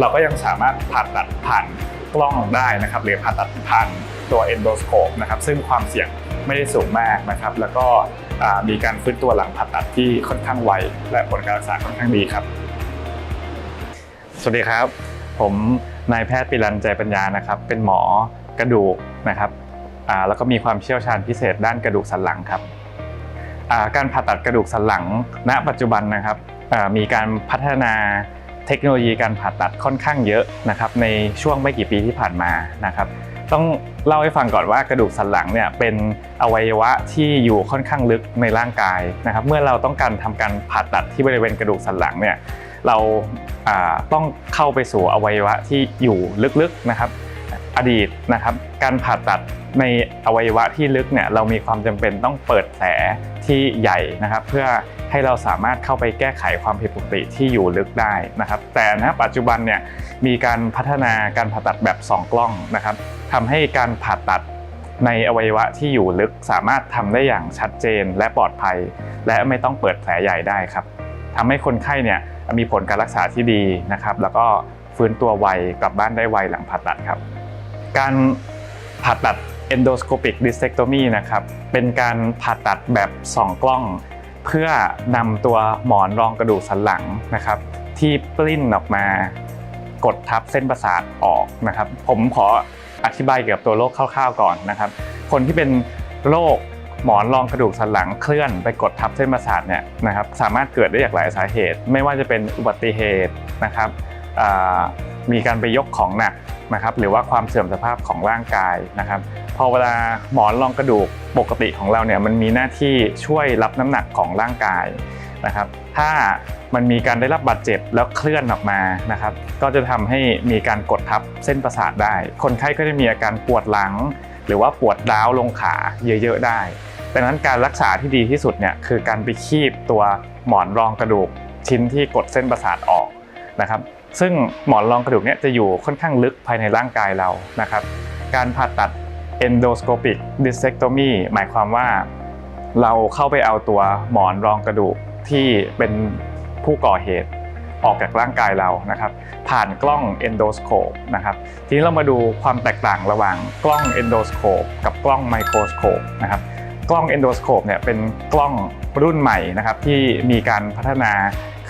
เราก็ยังสามารถผ่าตัดผ่านกล้องได้นะครับ หรือผ่าตัดผ่านตัวเอนโดสโคปนะครับซึ่งความเสี่ยงไม่ได้สูงมากนะครับ แล้วก็มีการฟื้นตัวหลังผ่าตัดที่ค่อนข้างไว และผลการรักษาค่อนข้างดีครับ สวัสดีครับ ผมนายแพทย์ปิรันใจปัญญานะครับ เป็นหมอกระดูกนะครับแล้วก็มีความเชี่ยวชาญพิเศษด้านกระดูกสันหลังครับการผ่าตัดกระดูกสันหลัง ณปัจจุบันนะครับมีการพัฒนา เทคโนโลยีการผ่าตัดค่อนข้างเยอะนะครับในช่วงไม่กี่ปีที่ผ่านมานะครับต้องเล่าให้ฟังก่อนว่ากระดูกสันหลังเนี่ยเป็นอวัยวะที่อยู่ค่อนข้างลึกในร่างกายนะครับเมื่อเราต้องการทำการผ่าตัดที่บริเวณกระดูกสันหลังเนี่ยเราอ่าต้องเข้าไปสู่อวัยวะที่อยู่ลึกๆนะครับ อดีตนะครับการผ่าตัดในอวัยวะที่ลึกเนี่ยเรามีความจำเป็นต้องเปิดแผลที่ใหญ่นะครับ เพื่อให้เราสามารถเข้าไปแก้ไขความผิดปกติที่อยู่ลึกได้นะครับ แต่ณปัจจุบันเนี่ยมีการพัฒนาการผ่าตัดแบบ 2 กล้องนะครับทำให้การผ่าตัดในอวัยวะที่อยู่ลึกสามารถทำได้อย่างชัดเจนและปลอดภัย และไม่ต้องเปิดแผลใหญ่ได้ครับทำให้คนไข้เนี่ยมีผลการรักษาที่ดีนะครับ แล้วก็ฟื้นตัวไวกลับบ้านได้ไวหลังผ่าตัดครับ การผ่าตัด endoscopic discectomy นะครับ เป็นการผ่าตัดแบบ2กล้อง เพื่อนำตัวหมอนรองกระดูกสันหลังนะครับ ที่ปลิ้นออกมากดทับเส้นประสาทออกนะครับ ผมขออธิบายเกี่ยวกับตัวโรคคร่าวๆก่อนนะครับ คนที่เป็นโรคหมอนรองกระดูกสันหลังเคลื่อนไปกดทับเส้นประสาทเนี่ยนะครับสามารถเกิดได้จากหลายสาเหตุ ไม่ว่าจะเป็นอุบัติเหตุนะครับมีการไปยกของหนัก นะครับหรือว่าความเสื่อมสภาพของร่างกายนะครับพอเวลาหมอนรองกระดูกปกติของเราเนี่ยมันมีหน้าที่ช่วยรับน้ำหนักของร่างกายนะครับถ้ามันมีการได้รับบาดเจ็บแล้วเคลื่อนออกมานะครับก็จะทำให้มีการกดทับเส้นประสาทได้ คนไข้ก็จะมีอาการปวดหลัง หรือว่าปวดร้าวลงขาเยอะๆได้ดังนั้นการรักษาที่ดีที่สุดเนี่ยคือการไปคีบตัวหมอนรองกระดูกชิ้นที่กดเส้นประสาทออกนะครับ ซึ่งหมอนรองกระดูกเนี่ยจะอยู่ค่อนข้างลึกภายในร่างกายเรานะครับ การผ่าตัด endoscopic discectomy หมายความว่า เราเข้าไปเอาตัวหมอนรองกระดูกที่เป็นผู้ก่อเหตุออกจากร่างกายเรานะครับ ผ่านกล้อง endoscope นะครับ ทีนี้เรามาดูความแตกต่างระหว่างกล้อง endoscope กับกล้อง microscope นะครับ กล้อง endoscope เนี่ยเป็นกล้องรุ่นใหม่นะครับที่มีการพัฒนา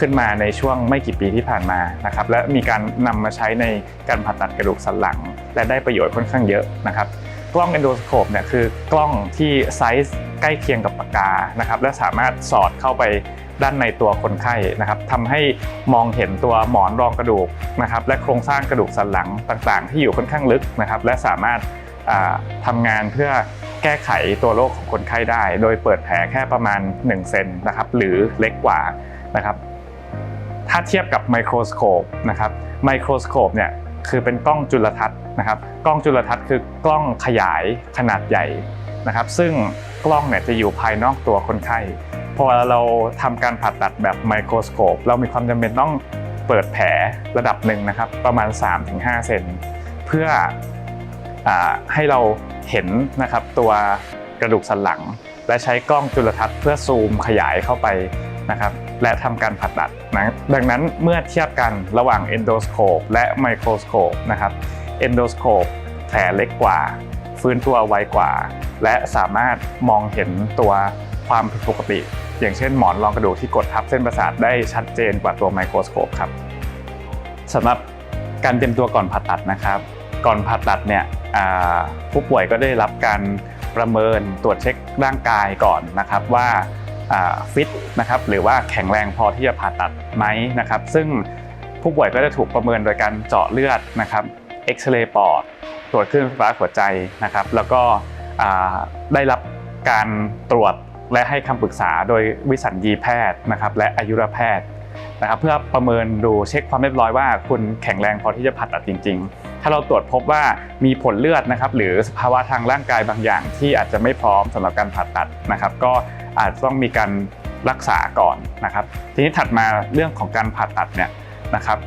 ขึ้นมาในช่วงไม่กี่ปีที่ผ่านมานะครับและมีการนำมาใช้ในการผ่าตัดกระดูกสันหลัง และได้ประโยชน์ค่อนข้างเยอะนะครับกล้อง endoscope เนี่ยคือกล้องที่ไซส์ใกล้เคียงกับปากกานะครับและสามารถสอดเข้าไปด้านในตัวคนไข้นะครับทำให้มองเห็นตัวหมอนรองกระดูกนะครับและโครงสร้างกระดูกสันหลังต่างๆ ที่อยู่ค่อนข้างลึกนะครับและสามารถอ่าทำงานเพื่อแก้ไขตัวโรคของคนไข้ได้ โดยเปิดแผลแค่ประมาณ1เซนนะครับหรือเล็กกว่านะครับ ถ้าเทียบกับไมโครสโคปนะครับไมโครสโคปเนี่ยคือเป็นกล้องจุลทรรศน์นะครับ กล้องจุลทรรศน์คือกล้องขยายขนาดใหญ่นะครับ ซึ่งกล้องเนี่ยจะอยู่ภายนอกตัวคนไข้พอเราทำการผ่าตัดแบบไมโครสโคปเรามีความจำเป็นต้องเปิดแผลระดับหนึ่งนะครับ ประมาณ 3-5 เซนเพื่ออให้เราเห็นนะครับตัวกระดูกสันหลัง และใช้กล้องจุลทรรศน์เพื่อซูมขยายเข้าไป นะครับและทำการผ่าตัดนะดังนั้นเมื่อเทียบกันระหว่าง endoscope และ microscope นะครับ endoscope แผลเล็กกว่า ฟื้นตัวไวกว่า และสามารถมองเห็นตัวความผิดปกติ อย่างเช่นหมอนรองกระดูกที่กดทับเส้นประสาทได้ชัดเจนกว่าตัวไมโครสโคปครับสำหรับการเตรียมตัวก่อนผ่าตัดนะครับ ก่อนผ่าตัดเนี่ยผู้ป่วยก็ได้รับการประเมินตรวจเช็คร่างกายก่อนนะครับว่า ฟิตนะครับหรือว่าแข็งแรงพอที่จะผ่าตัดไหมนะครับ ซึ่งผู้ป่วยก็จะถูกประเมินโดยการเจาะเลือดนะครับเอ็กซเรย์ปอดตรวจคลื่นไฟฟ้าหัวใจนะครับ แล้วก็ได้รับการตรวจและให้คำปรึกษาโดยวิสัญญีแพทย์นะครับ และอายุรแพทย์นะครับ เพื่อประเมินดูเช็คความเรียบร้อยว่า คุณแข็งแรงพอที่จะผ่าตัดจริง ๆ ถ้าเราตรวจพบว่ามีผลเลือดนะครับ หรือสภาวะทางร่างกายบางอย่างที่อาจจะไม่พร้อมสำหรับการผ่าตัดนะครับ ก็ อาจต้องมีการรักษาก่อนนะครับ ทีนี้ถัดมาเรื่องของการผ่าตัดเนี่ยนะครับ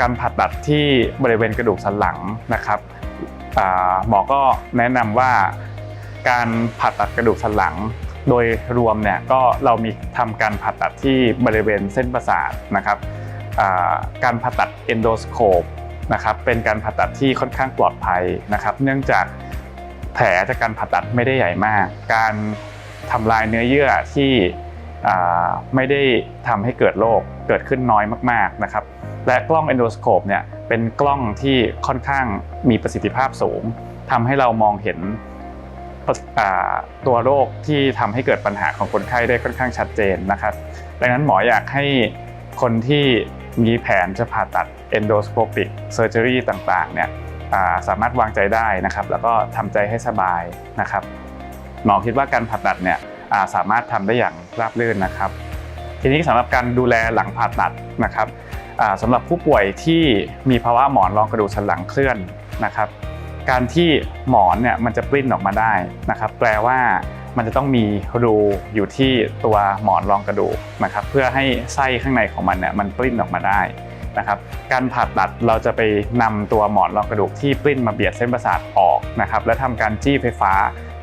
การผ่าตัดที่บริเวณกระดูกสันหลังนะครับหมอก็แนะนำว่าการผ่าตัดกระดูกสันหลัง โดยรวมเนี่ยก็เรามีทำการผ่าตัดที่บริเวณเส้นประสาทนะครับการผ่าตัดเอนโดสโคปนะครับเป็นการผ่าตัดที่ค่อนข้างปลอดภัยนะครับ เนื่องจากแผลจากการผ่าตัดไม่ได้ใหญ่มาก การ ทำลายเนื้อเยื่อที่ไม่ได้ทำให้เกิดโรคเกิดขึ้นน้อยมากๆนะครับ และกล้องเอนโดสโคปเนี่ยเป็นกล้องที่ค่อนข้างมีประสิทธิภาพสูงทำให้เรามองเห็นตัวโรคที่ทำให้เกิดปัญหาของคนไข้ได้ค่อนข้างชัดเจนนะครับ ดังนั้นหมออยากให้คนที่มีแผนจะผ่าตัด endoscopic surgery ต่างๆเนี่ยสามารถวางใจได้นะครับ แล้วก็ทำใจให้สบายนะครับ หมอคิดว่าการผ่าตัดเนี่ยาสามารถทำได้อย่างราบรื่นนะครับ ทีนี้สำหรับการดูแลหลังผ่าตัดนะครับสำหรับผู้ป่วยที่มีภาวะหมอนรองกระดูกสันหลังเคลื่อนนะครับ การที่หมอนเนี่ยมันจะปลิ้นออกมาได้นะครับ แปลว่ามันจะต้องมีรูอยู่ที่ตัวหมอนรองกระดูกนะครับ เพื่อให้ไส้ข้างในของมันเนี่ยมันปลิ้นออกมาได้นะครับ การผ่าตัดเราจะไปนำตัวหมอนรองกระดูกที่ปลิ้นมาเบียดเส้นประสาทออกนะครับ และทำการจี้ไฟฟ้า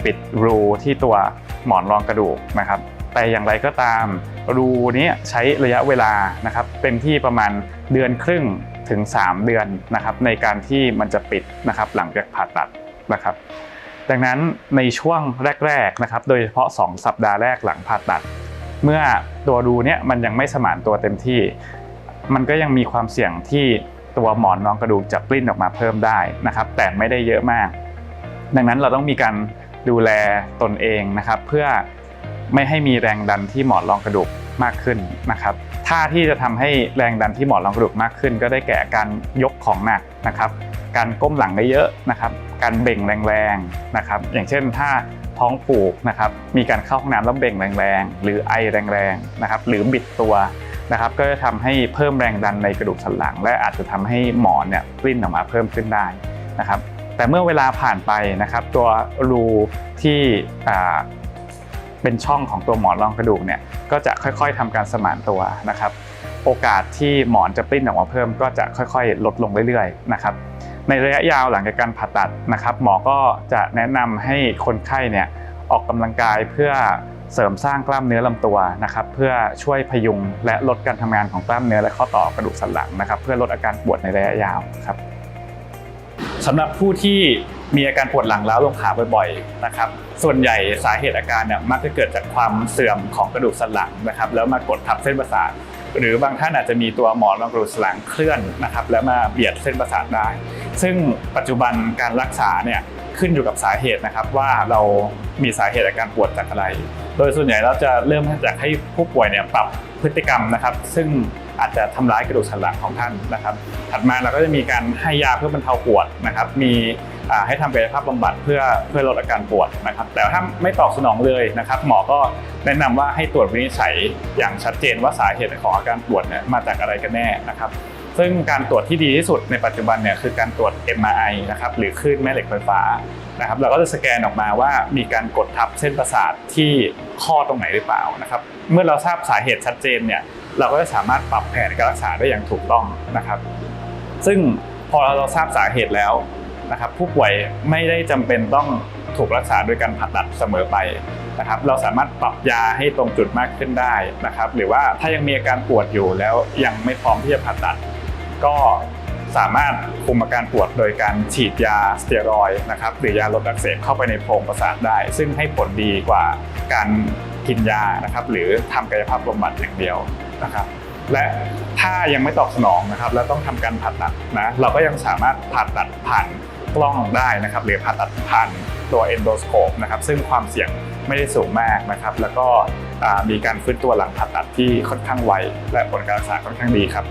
ปิดรูที่ตัวหมอนรองกระดูกนะครับ แต่อย่างไรก็ตามรูนี้ใช้ระยะเวลานะครับเป็นที่ประมาณเดือนครึ่งถึง 3 เดือนนะครับ ในการที่มันจะปิดนะครับหลังจากผ่าตัดนะครับ ดังนั้นในช่วงแรกๆนะครับ โดยเฉพาะ 2 สัปดาห์แรกหลังผ่าตัด เมื่อตัวรูเนี้ยมันยังไม่สมานตัวเต็มที่ มันก็ยังมีความเสี่ยงที่ตัวหมอนรองกระดูกจะปลิ้นออกมาเพิ่มได้นะครับ แต่ไม่ได้เยอะมาก ดังนั้นเราต้องมีการ ดูแลตนเองนะครับ เพื่อไม่ให้มีแรงดันที่หมอนรองกระดูกมากขึ้นนะครับท่าที่จะทำให้แรงดันที่หมอนรองกระดูกมากขึ้น ก็ได้แก่การยกของหนักนะครับ การก้มหลังได้เยอะนะครับ การเบ่งแรงๆนะครับ อย่างเช่นถ้าท้องผูกนะครับ มีการเข้าห้องน้ำแล้วเบ่งแรงๆ หรือไอแรงๆนะครับ หรือบิดตัวนะครับ ก็จะทำให้เพิ่มแรงดันในกระดูกสันหลัง และอาจจะทำให้หมอนเนี่ยปลิ้นออกมาเพิ่มขึ้นได้นะครับ แต่เมื่อเวลาผ่านไปนะครับ ตัวรูที่เป็นช่องของตัวหมอนรองกระดูกเนี่ยก็จะค่อยๆทำการสมานตัวนะครับ โอกาสที่หมอนจะปลิ้นออกมาเพิ่ม ก็จะค่อยๆ ลดลงเรื่อยๆนะครับในระยะยาวหลังจากการผ่าตัดนะครับ หมอก็จะแนะนำให้คนไข้เนี่ยออกกำลังกายเพื่อเสริมสร้างกล้ามเนื้อลำตัวนะครับ เพื่อช่วยพยุงและลดการทำงานของกล้ามเนื้อและข้อต่อกระดูกสันหลังนะครับ เพื่อลดอาการปวดในระยะยาวครับ สำหรับผู้ที่มีอาการปวดหลังล้าวลงขาบ่อยๆนะครับ ส่วนใหญ่สาเหตุอาการเนี่ยมักจะเกิดจากความเสื่อมของกระดูกสันหลังนะครับ แล้วมากดทับเส้นประสาทหรือบางท่านอาจจะมีตัวหมอนรองกระดูกสันหลังเคลื่อนนะครับ แล้วมาเบียดเส้นประสาทได้ ซึ่งปัจจุบันการรักษาเนี่ย ขึ้นอยู่กับสาเหตุนะครับ ว่าเรามีสาเหตุอาการปวดจากอะไร โดยส่วนใหญ่เราจะเริ่มจากให้ผู้ป่วยเนี่ยปรับพฤติกรรมนะครับ ซึ่งอาจจะทำร้ายกระดูกสันหลังของท่านนะครับ ถัดมาเราก็จะมีการให้ยาเพื่อบรรเทาปวดนะครับ มีให้ทำกายภาพบำบัดเพื่อเพื่อลดอาการปวดนะครับ แต่ถ้าไม่ตอบสนองเลยนะครับ หมอก็แนะนำว่าให้ตรวจวินิจฉัยอย่างชัดเจนว่าสาเหตุของอาการปวดเนี่ยมาจากอะไรกันแน่นะครับ ซึ่งการตรวจที่ดีที่สุดในปัจจุบันเนี่ยคือการตรวจ MRI นะครับหรือคลื่นแม่เหล็กไฟฟ้านะครับเราก็จะสแกนออกมาว่ามีการกดทับเส้นประสาทที่ข้อตรงไหนหรือเปล่านะครับเมื่อเราทราบสาเหตุชัดเจนเนี่ยเราก็จะสามารถปรับแผนการรักษาได้อย่างถูกต้องนะครับ ซึ่งพอเราทราบสาเหตุแล้วนะครับผู้ป่วยไม่ได้จำเป็นต้องถูกรักษาโดยการผ่าตัดเสมอไปนะครับเราสามารถปรับยาให้ตรงจุดมากขึ้นได้นะครับ หรือว่าถ้ายังมีอาการปวดอยู่แล้วยังไม่พร้อมที่จะผ่าตัด ก็สามารถคุมอาการปวดโดยการฉีดยาสเตียรอยนะครับหรือยาลดอักเสบเข้าไปในโพรงประสาทได้ ซึ่งให้ผลดีกว่าการกินยานะครับหรือทำกายภาพบำบัดอย่างเดียวนะครับ และถ้ายังไม่ตอบสนองนะครับ แล้วต้องทำการผ่าตัดนะเราก็ยังสามารถผ่าตัดผ่านกล้องได้นะครับ หรือผ่าตัดผ่านตัวเอนโดสโคปนะครับซึ่งความเสี่ยงไม่ได้สูงมากนะครับ แล้วก็มีการฟื้นตัวหลังผ่าตัดที่ค่อนข้างไวและผลการรักษาค่อนข้างดีครับ